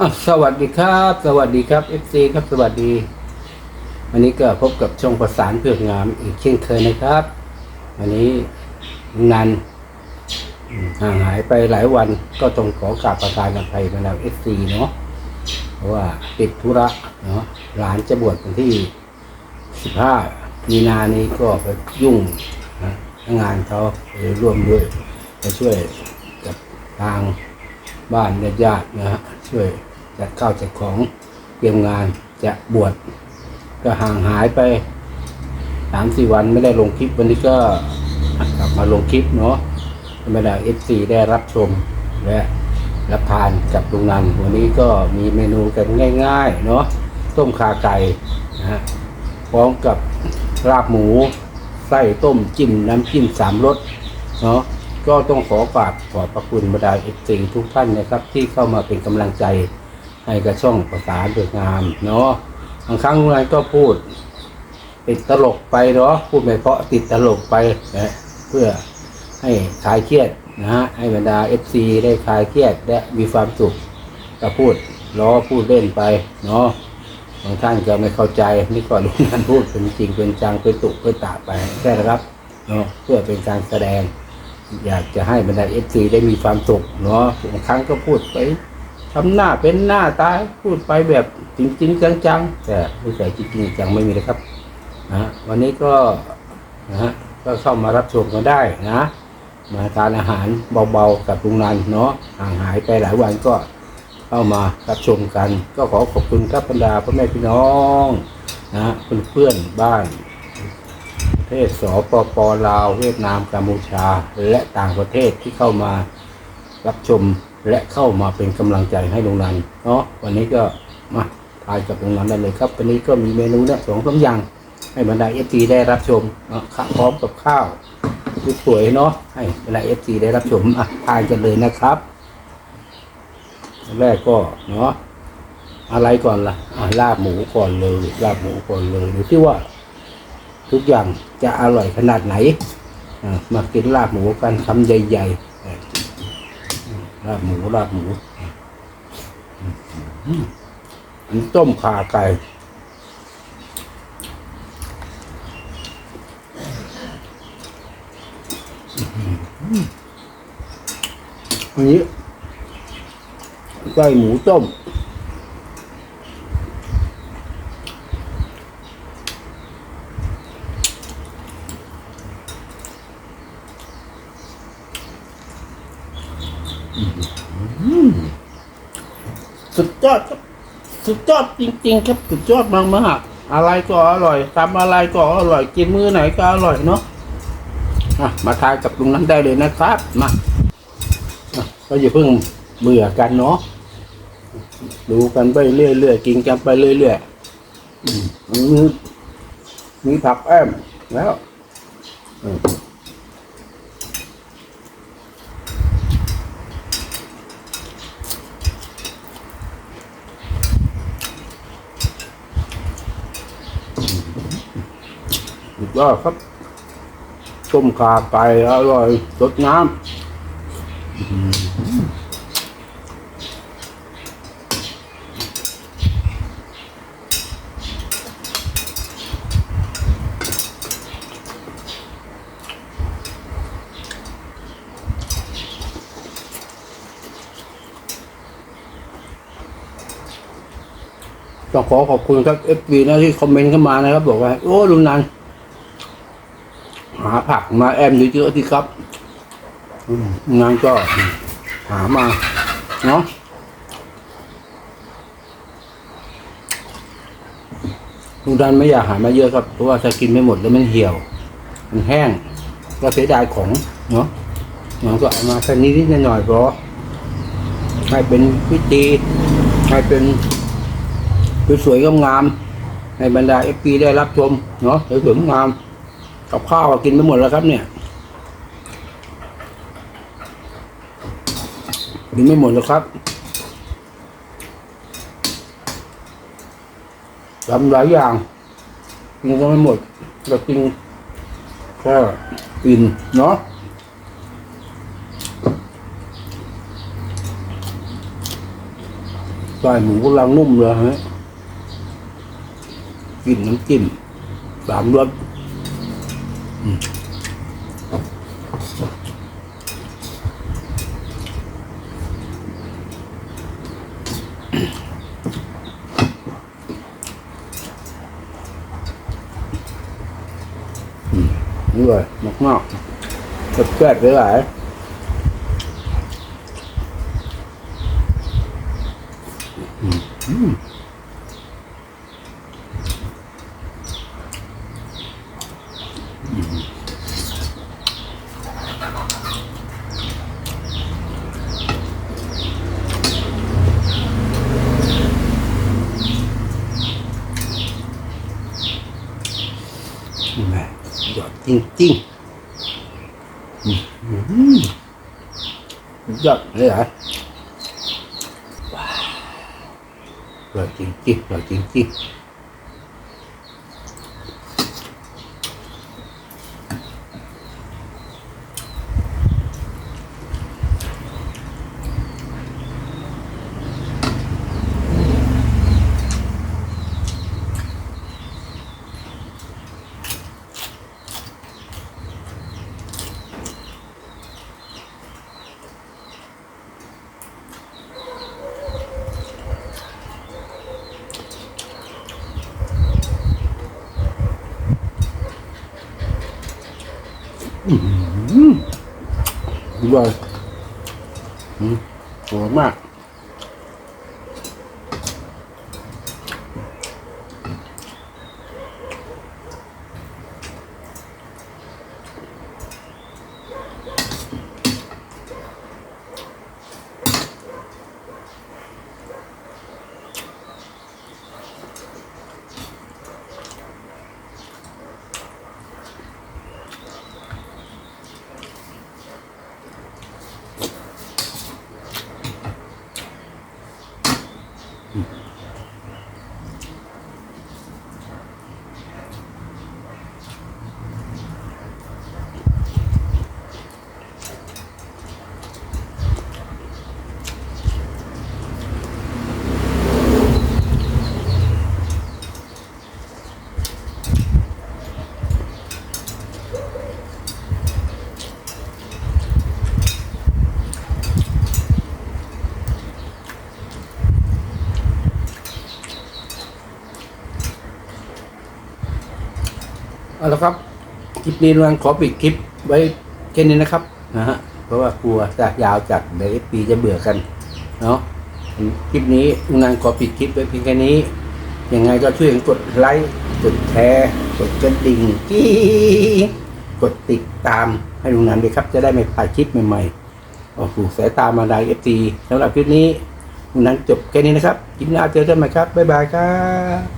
อะสวัสดีครับ สวัสดีครับ FC ครับสวัสดี วันนี้ก็พบกับช่องประสานเพื่องามอีกเช่นเคยนะครับ วันนี้งานห่างหายไปหลายวันก็ต้องขอกราบประทานอภัยมาแล้ว FC เนาะเพราะว่าติดธุระเนาะหลานจะบวชวันที่ 15 มีนานี้ก็ไปยุ่งนะงานเขาเลยร่วมด้วยจะช่วยกับทางบ้านญาติๆนะฮะ ช่วยจัดข้าวจัดของเตรียมงานจะบวชก็ห่างหายไปสามสี่วันไม่ได้ลงคลิปวันนี้ก็กลับมาลงคลิปเนาะไม่ได้เอฟซีได้รับชมและรับทานกับลุงนันวันนี้ก็มีเมนูกันง่ายๆเนาะต้มขาไก่นะฮะพร้อมกับลาบหมูไส้ต้มจิ้มน้ำจิ้มสามรสเนาะ ก็ต้องขอกราบขอบพระคุณบรรดาเอฟซีทุกท่านนะครับ ที่เข้ามาเป็นกำลังใจให้กับช่องภาษาเบิกงามเนาะบางครั้งนายก็พูด ติดตลกไปเนาะพูดไม่เพราะติดตลกไปนะเพื่อให้คลายเครียดนะฮะให้บรรดาเอฟซีได้คลายเครียดและมีความสุขก็พูดล้อพูดเล่นไปเนาะบางท่านก็ไม่เข้าใจนี่ก็รู้งานพูดเป็นจริงเป็นจังเป็นตุเป็นตาไปแค่นะครับเนาะเพื่อเป็นการแสดง อยากจะให้บรรดาเอฟซีได้มีความสุขเนาะบางครั้งก็พูดไปทำหน้าเป็นหน้าตายพูดไปแบบจริงๆจังๆแต่ไม่ใช่จริงจังไม่มีเลยครับนะวันนี้ก็นะฮะก็เข้ามารับชมกันได้นะ มาทานอาหารเบาๆกับลุงนันเนาะห่างหายไปหลายวันก็เข้ามารับชมกัน ก็ขอขอบคุณครับบรรดาพ่อแม่พี่น้องนะเพื่อนๆบ้าน เทศสปปลาวเวียดนามกัมพูชา และต่างประเทศที่เข้ามารับชมและเข้ามาเป็นกำลังใจให้ลุงนันเนาะวันนี้ก็มาทานกับลุงนันได้เลยครับ วันนี้ก็มีเมนูเนี่ยสองสามอย่างให้บรรดาเอฟซีได้รับชมเนาะข้าวพร้อมกับข้าวสวยๆเนาะให้บรรดาเอฟซีได้รับชมอะทานกันเลยนะครับแรกก็เนาะอะไรก่อนล่ะอะลาบหมูก่อนเลยลาบหมูก่อนเลยดูที่ว่า ทุกอย่างจะอร่อยขนาดไหนมากินลาบหมูกันคำใหญ่ๆลาบหมูลาบหมูอันต้มขาไก่อันนี้ไก่หมูต้ม สุดยอดครับสุดยอดจริง ๆ ครับสุดยอดมากๆอะไรก็อร่อยทำอะไรก็อร่อยกินมื้อไหนก็อร่อยเนาะะมาทานกับลุงนั้นได้เลยนะครับมาอะก็อย่าเพิ่งเบื่อกันเนาะดูกันไปเรื่อยๆกินกันไปเรื่อยๆอืมมีมีผักแอมแล้วอืม สุด ยอดครับต้มขาไก่อร่อยสดน้ำต้องขอขอบคุณครับเอฟบีนะที่คอมเมนต์เข้ามานะครับ บอกว่า โอ้ลุงนัน หาผักมาแอมเยอะๆที่ครับงานก็หามา เนาะลุงดันไม่อยากหามาเยอะครับ เพราะว่าถ้ากินไม่หมดแล้วมันเหี่ยว มันแห้ง ก็เสียดายของ เนาะมันก็เอามาแค่นี้นิดหน่อยๆพอให้เป็นพิธีให้เป็นสวยๆงามๆให้บรรดาเอฟพีได้รับชม เนาะสวยๆงาม กับข้าวก็กินไปหมดแล้วครับเนี่ยกินไม่หมดแล้วครับทำหลายอย่างกินก็ไม่หมดเรากินแค่กินเนาะก็ซอยหมูกำลังนุ่มเลยฮะกลินน้ำจิ้มสามรส อืมอืมนี่เลยมากมากๆแซ่บๆไปหลาย แม่ยอดจ ริงๆอืมยอดเลยเหรอว้าวยอยจริงๆยอยจริงๆ ยอดอืมสวยมาก เอาละครับคลิปนี้เราขอปิดคลิปไว้แค่นี้นะครับนะฮะเพราะว่ากลัวจะยาวจากเดี๋ยวเอฟปีจะเบื่อกันเนาะคลิปนี้ลุงนางขอปิดคลิปไว้เพียงแค่นี้ยังไงก็ช่วยกดไลค์กดแชร์กดกระดิ่งกี้กดติดตามให้ลุงนางด้วยครับ จะได้ไม่พลาดคลิปใหม่ๆโอ้โหสายตามาได้เอฟซีสำหรับคลิปนี้ลุงนางจบแค่นี้นะครับคลิปหน้าเจอกันใหม่ครับบ๊ายบายครับ